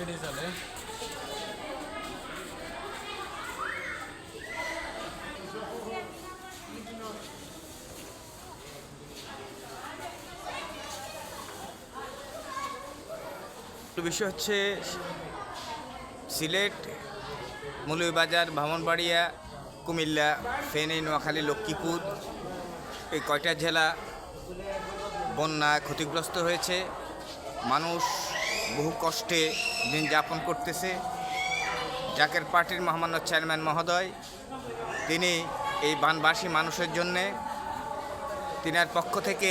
একটু বিষয় হচ্ছে, সিলেট, মৌলভীবাজার ব্রাহ্মণবাড়িয়া কুমিল্লা, ফেনী, নোয়াখালী, লক্ষ্মীপুর, এই কয়টা জেলা বন্যা ক্ষতিগ্রস্ত হয়েছে? মানুষ বহু কষ্টে দিন যাপন করতেছে জাকের পার্টির মহামান্য চেয়ারম্যান মহোদয়। তিনি এই বানবাসী মানুষের জন্যে তিনার পক্ষ থেকে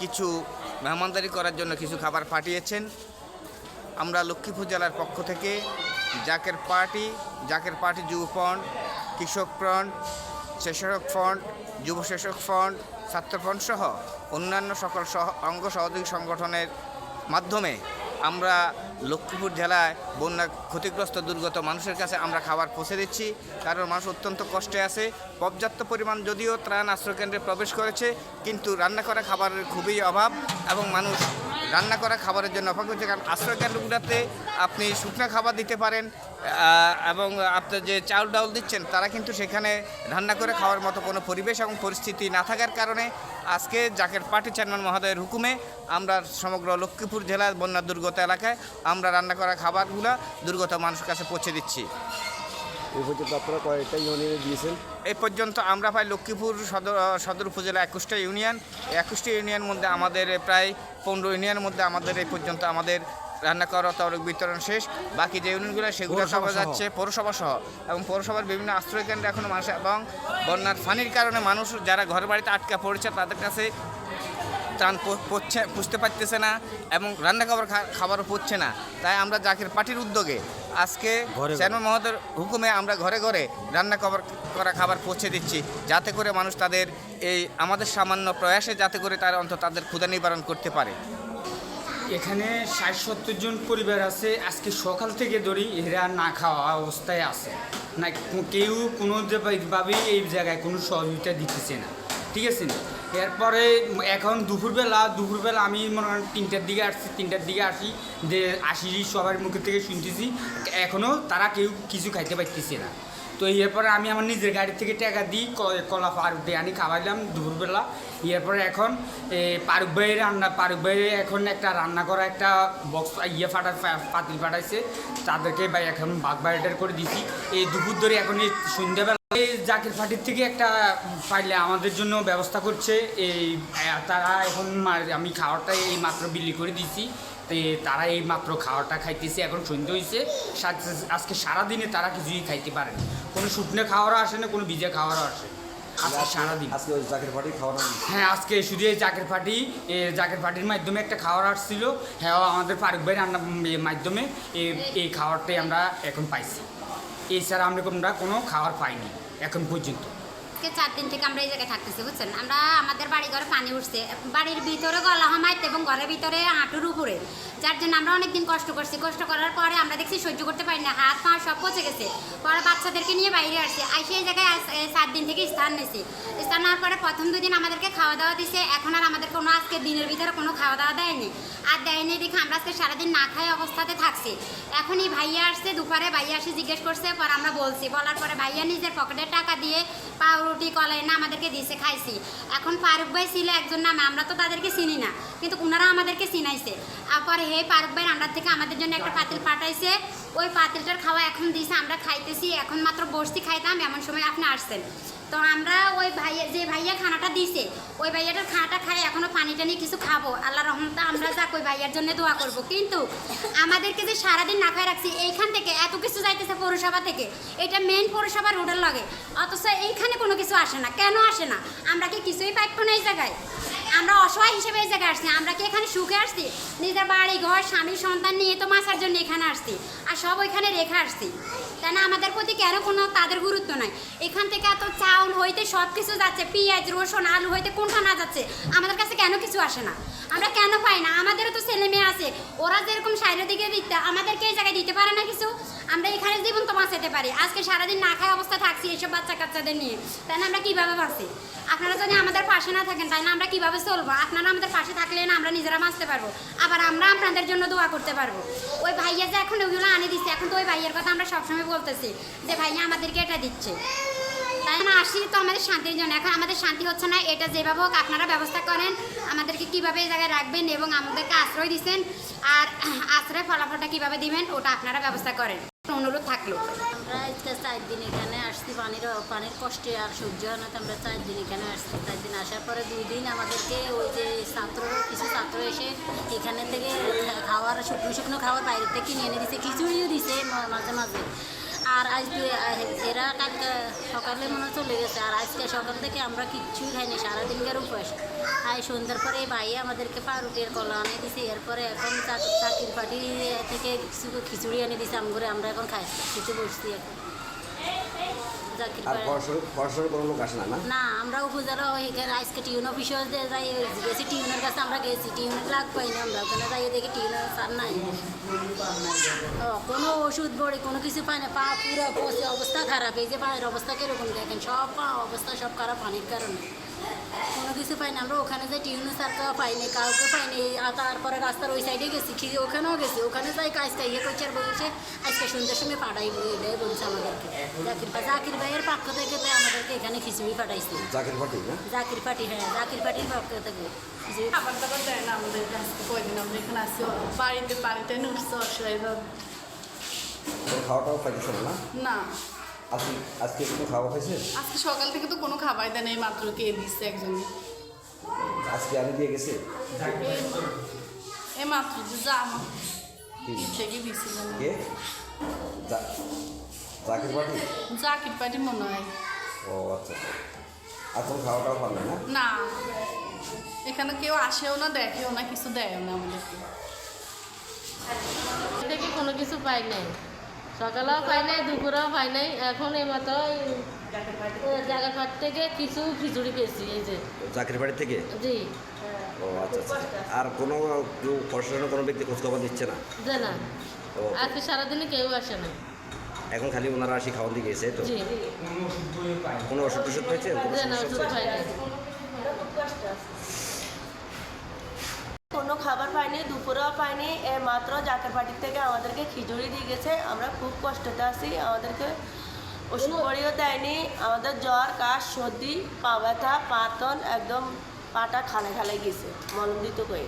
কিছু মেহমানদারি করার জন্য কিছু খাবার পাঠিয়েছেন। আমরা লক্ষ্মীপুর জেলার পক্ষ থেকে জাকের পার্টি জাকের পার্টি যুব ফ্রন্ট, কৃষক ফ্রন্ট, স্বেচ্ছাসেবক ফ্রন্ট, যুব স্বেচ্ছাসেবক ফ্রন্ট, ছাত্র ফ্রন্ট সহ অন্যান্য সকল সহ, অঙ্গ সহযোগী সংগঠনের মাধ্যমে আমরা লক্ষ্মীপুর জেলায় বন্যা ক্ষতিগ্রস্ত দুর্গত মানুষের কাছে আমরা খাবার পৌঁছে দিচ্ছি। কারণ মানুষ অত্যন্ত কষ্টে আছে। পর্যাপ্ত পরিমাণ যদিও ত্রাণ আশ্রয়কেন্দ্রে প্রবেশ করেছে, কিন্তু রান্না করা খাবারের খুবই অভাব এবং মানুষ রান্না করা খাবারের জন্য অপেক্ষা করছে। কারণ আশ্রয়কেন্দ্রগুলোতে আপনি শুকনো খাবার দিতে পারেন এবং আপনার যে চাউল ডাউল দিচ্ছেন, তারা কিন্তু সেখানে রান্না করে খাওয়ার মতো কোনো পরিবেশ এবং পরিস্থিতি না থাকার কারণে আজকে জাকের পার্টি চেয়ারম্যান মহোদয়ের হুকুমে আমরা সমগ্র লক্ষ্মীপুর জেলার বন্যা দুর্গত এলাকায় আমরা রান্না করা খাবারগুলো দুর্গত মানুষের কাছে পৌঁছে দিচ্ছি। এই পর্যন্ত আপনারা কয়েকটা ইউনিয়নে দিয়েছেন। এই পর্যন্ত আমরা পাই লক্ষ্মীপুর সদর সদর উপজেলা একুশটা ইউনিয়ন। একুশটা ইউনিয়নের মধ্যে আমাদের প্রায় পনেরো ইউনিয়নের মধ্যে আমাদের এই পর্যন্ত আমাদের রান্না করা তরক বিতরণ শেষ। বাকি যে ইউনিয়নগুলো সেগুলো সবাই যাচ্ছে পৌরসভা সহ। এবং পৌরসভার বিভিন্ন আশ্রয় কেন্দ্রে এখনও মানুষ এবং বন্যার ফানির কারণে মানুষ যারা ঘর বাড়িতে আটকা পড়েছে তাদের কাছে ত্রাণ পড়ছে পুষতে পারতেছে না এবং রান্না খাবার খাবারও পড়ছে না। তাই আমরা জাকের পার্টির উদ্যোগে আজকে। চেয়ারম্যান মহোদয়ের হুকুমে আমরা ঘরে ঘরে রান্না খাবার করা খাবার পৌঁছে দিচ্ছি যাতে করে মানুষ তাদের এই আমাদের সামান্য প্রয়াসে যাতে করে তারা অন্তত তাদের ক্ষুদা নিবারণ করতে পারে। এখানে ষাট সত্তর জন পরিবার আছে আজকে সকাল থেকে ধরি এরা না খাওয়া অবস্থায় আছে। না কেউ কোনো ভাবেই এই জায়গায় কোনো সহযোগিতা দিতেছে না। ঠিক আছে এরপরে এখন দুপুরবেলা দুপুরবেলা আমি মনে করেন তিনটার দিকে আসছি, তিনটার দিকে আসি, যে আসি সবার মুখের থেকে শুনতেছি। এখনও তারা কেউ কিছু খাইতে পারতেছে না। তো এরপরে আমি আমার নিজের গাড়ি থেকে টাকা দিই কলা পারুক দিয়ে আনি, খাওয়াইলাম দুপুরবেলা। এরপরে এখন পারুক ভাইয়ের রান্না পারুক ভাইয়ের এখন একটা রান্না করা একটা বক্স ইয়ে ফাটা পাতিল ফাটাইছে। তাদেরকে ভাই এখন বাঘ বাইটার করে দিছি। এই দুপুর ধরে এখন এই সন্ধ্যাবেলা এই জাকির ফাটির থেকে একটা পাইলে আমাদের জন্য ব্যবস্থা করছে। এই তারা এখন আমি খাওয়াটা এই মাত্র বিলি করে দিছি। তে তারা এই মাত্র খাওয়াটা খাইতেছে এখন সন্ধ্যে হয়েছে আজকে সারাদিনে তারা কিছুই খাইতে পারে না। কোনো শুকনো খাওয়ারও আসে না কোনো ভিজে খাওয়ারও আসে আজকে সারাদিন। আজকে ওই পার্টি খাওয়ানো হ্যাঁ আজকে শুধু এই জাকের পার্টি এ জাকের পার্টির মাধ্যমে একটা খাওয়ার আসছিল। হ্যাঁ আমাদের ফারুক ভাই রান্নার মাধ্যমে এই- এই খাবারটাই আমরা এখন পাইছি। এছাড়া আমরা আমরা কোনো খাবার পাইনি এখন পর্যন্ত। আজকে চার দিন থেকে আমরা এই জায়গায় থাকতেছি, বুঝছেন? আমরা আমাদের বাড়ি ঘরে পানি উঠছে। বাড়ির ভিতরে গলা হামাইতে এবং ঘরের ভিতরে হাঁটুর উপরে। যার জন্য আমরা অনেকদিন কষ্ট করছি। কষ্ট করার পরে আমরা দেখছি সহ্য করতে পারি না। হাত পা সব পচে গেছে। পরে বাচ্চাদেরকে নিয়ে বাইরে আসছে। আইসে এই জায়গায় সাত দিন থেকে স্থান নিয়েছি। স্থান নেওয়ার পরে প্রথম দুদিন আমাদেরকে খাওয়া দাওয়া দিছে। এখন আর আমাদের কোনো আজকে দিনের ভিতরে কোনো খাওয়া দাওয়া দেয়নি। আর দেয়নি দেখে আমরা আজকে সারাদিন না খাই অবস্থাতে থাকছি। এখনই ভাইয়া আসছে, দুপুরে ভাইয়া আসে জিজ্ঞেস করছে, পর আমরা বলছি। বলার পরে ভাইয়া নিজের পকেটের টাকা দিয়ে পাউরুটি কলাই, না, আমাদেরকে দিছে, খাইছি। এখন ফারুক ভাই ছিল একজন নামে, আমরা তো তাদেরকে চিনি না, কিন্তু ওনারা আমাদেরকে চিনাইছে। তারপরে হে ফারুক ভাই রান্নার থেকে আমাদের জন্য একটা পাতিল পাঠাইছে ওই পাতিলটার খাওয়া এখন দিয়েছে আমরা খাইতেছি, এখন মাত্র বসছি, খাইতাম, এমন সময় আপনি আসছেন। তো আমরা ওই ভাইয়া, যে ভাইয়া খানাটা দিছে, ওই ভাইয়াটার খানাটা খাই, এখনও পানি টানি কিছু খাব। আল্লাহ রহমতে আমরা যাক ওই ভাইয়ার জন্য দোয়া করব। কিন্তু আমাদেরকে যে সারাদিন না খাই রাখছি, এইখান থেকে এত কিছু যাইতেছে পৌরসভা থেকে, এটা মেন পৌরসভা রোডের লগে। অথচ এইখানে কোনো কিছু আসে না। কেন আসে না? আমরা কি কিছুই পাইব না এই জায়গায়। আমরা অসহায় হিসেবে এই জায়গায় আসছি, আমরা কি এখানে সুখে আসছি? নিজের বাড়ি, ঘর, স্বামী, সন্তান নিয়ে তো মাসার জন্য এখানে আসছি, আর সব ওইখানে রেখে আসছি। তাই না, আমাদের প্রতি কেন কোনো তাদের গুরুত্ব নাই? এখান থেকে এত চাউল হইতে সব কিছু যাচ্ছে, পেঁয়াজ, রসুন, আলু হইতে কোনটা না যাচ্ছে, আমাদের কাছে কেন কিছু আসে না? আমরা কেন পাই না? আমাদেরও তো ছেলে মেয়ে আছে, ওরা যেরকম সাইডের দিকে দিতে, আমাদেরকে এই জায়গায় দিতে পারে না কিছু? আমরা এখানে জীবন তো বাঁচাতে পারি। আজকে সারাদিন না খায় অবস্থা থাকছি এইসব বাচ্চা কাচ্চাদের নিয়ে। তাই না আমরা কীভাবে বাঁচি? আপনারা যদি আমাদের পাশে না থাকেন, তাই না আমরা কীভাবে চলবো? আপনারা আমাদের পাশে থাকলে না আমরা নিজেরা বাঁচতে পারব। আবার আমরা আপনাদের জন্য দোয়া করতে পারব। ওই ভাইয়া যে এখন ওইগুলো আনে দিচ্ছে এখন তো ওই ভাইয়ের কথা আমরা সবসময় বলতেছি যে, ভাইয়া, আমাদেরকে এটা দিচ্ছে। তাই না? আসি তো আমাদের শান্তির জন্য। এখন আমাদের শান্তি হচ্ছে না, এটা যেভাবে হোক আপনারা ব্যবস্থা করেন। আমাদেরকে কীভাবে এই জায়গায় রাখবেন এবং আমাদেরকে আশ্রয় দিচ্ছেন। আর আশ্রয় ফলাফলটা কীভাবে দিবেন, ওটা আপনারা ব্যবস্থা করেন। অনুরোধ থাকল। আমরা চার দিন এখানে আসছি, পানির পানির কষ্টে আর সহ্য হয় না আমরা চার দিন এখানে আসছি। চার দিন আসার পরে দুই দিন আমাদেরকে ওই যে ছাত্র, কিছু ছাত্র এসে এখানে থেকে খাওয়ার শুকনো শুকনো খাবার বাইরে থেকে নিয়ে এনে দিছে, খিচুড়িও দিছে মাঝে মাঝে। আর আজ এরা কালকে সকালে মনে চলে গেছে। আর আজকে সকাল থেকে আমরা কিচ্ছুই খাইনি সারাদিনকার উপাস আর সন্ধ্যার পরে ভাই আমাদেরকে পাউরুটির কলা আনে দিছে, এরপরে এখন চাক- চাকরির পাটি থেকে কিছু খিচুড়ি এনে দিছে করে আমরা এখন খাই, খেতে বসছি এখন। আর পাড়ে- পড়াশোনা পড়াশোনার কোনো লোক আসে না না? না আমরা উপজেলা এখানে আজকে টিউন অফিসে যাই গেছি টিউনের কাছে আমরা গেছি। টিউনের লাগ পাইনি আমরা ওখানে যাই দেখি টিউনের সার নাই। ও, কোনো ওষুধ বড়ি কোনো কিছু পাই না পা পুরো অবস্থা খারাপ। এই যে পায়ের অবস্থা কীরকম দেখেন? সব পা অবস্থা সব খারাপ পানির কারণে। কোনো কিছু পাই না। আমরা ওখানে যাই টিউনের স্যারকেও পাইনি কাউকে পাইনি আর তারপরে রাস্তার ওই সাইডে গেছি কি- ওখানেও গেছি ওখানে যাই কাজটা ইয়ে করছে আর বলছে আজকে সন্ধ্যার সময় পাঠাইবো এটাই বলছে আমাদেরকে। জাকির ভাই জাকির ভাইয়ের পক্ষ থেকে তো আমাদেরকে এখানে খিচুড়ি পাঠাইছে। জাকের পার্টি না জাকির পার্টি হ্যাঁ জাকির পার্টির পক্ষ থেকে। খিচুড়ি খাবার দাবার দেয় না আমাদের কাছে কয়দিন আমরা এখানে আসছি বাড়িতে বাড়িতে নুটছে অসুবিধা খাওয়া টাওয়া না? না। আজকে আজকে কোনো খাওয়া খাইছে আজকে সকাল থেকে তো কোনো খাবার দেয় না এই মাত্র কে দিচ্ছে একজন আজকে আনি দিয়ে গেছে? এই মাত্র যে যা আমার। থেকে দিয়েছিলেন কে? জা- পার্টি? জাকির পার্টি মনে হয়। ও আচ্ছা। আর কোনো খাওয়া টাওয়া পারবে না? না। এখানে কেউ আসেও না দেখেও না কিছু দেয়ও না আমাদেরকে। থেকে কোনো কিছু পাই নাই? সকালেও পাই নাই দুপুরেও পাই নাই। এখন এইমাত্র জায়গার পাট থেকে কিছু খিচুড়ি পেয়েছি এই যে। জাকের বাড়ি থেকে? জি। ও আচ্ছা আচ্ছা আর কোনো কেউ প্রশাসনের কোনো ব্যক্তি খোঁজখবর দিচ্ছে না? যে না। ও। আজকে সারাদিনে কেউ আসে না। এখন খালি ওনারা আসি খাওয়ান দিয়ে গেছে তো? জি। কোনো ওষুধ টষুধ পেয়েছে যে না ওষুধ? পাই নাই। খাবার পাইনি দুপুরেও পাইনি মাত্র জাকের পার্টির থেকে আমাদেরকে খিচুড়ি দিয়ে গেছে। আমরা খুব কষ্টতে আছি আমাদেরকে ওষুধ পড়িও দেয়নি আমাদের জ্বর কাশ সর্দি পা ব্যথা পাতন একদম পাটা খালে খালে গেছে মলম দিত কই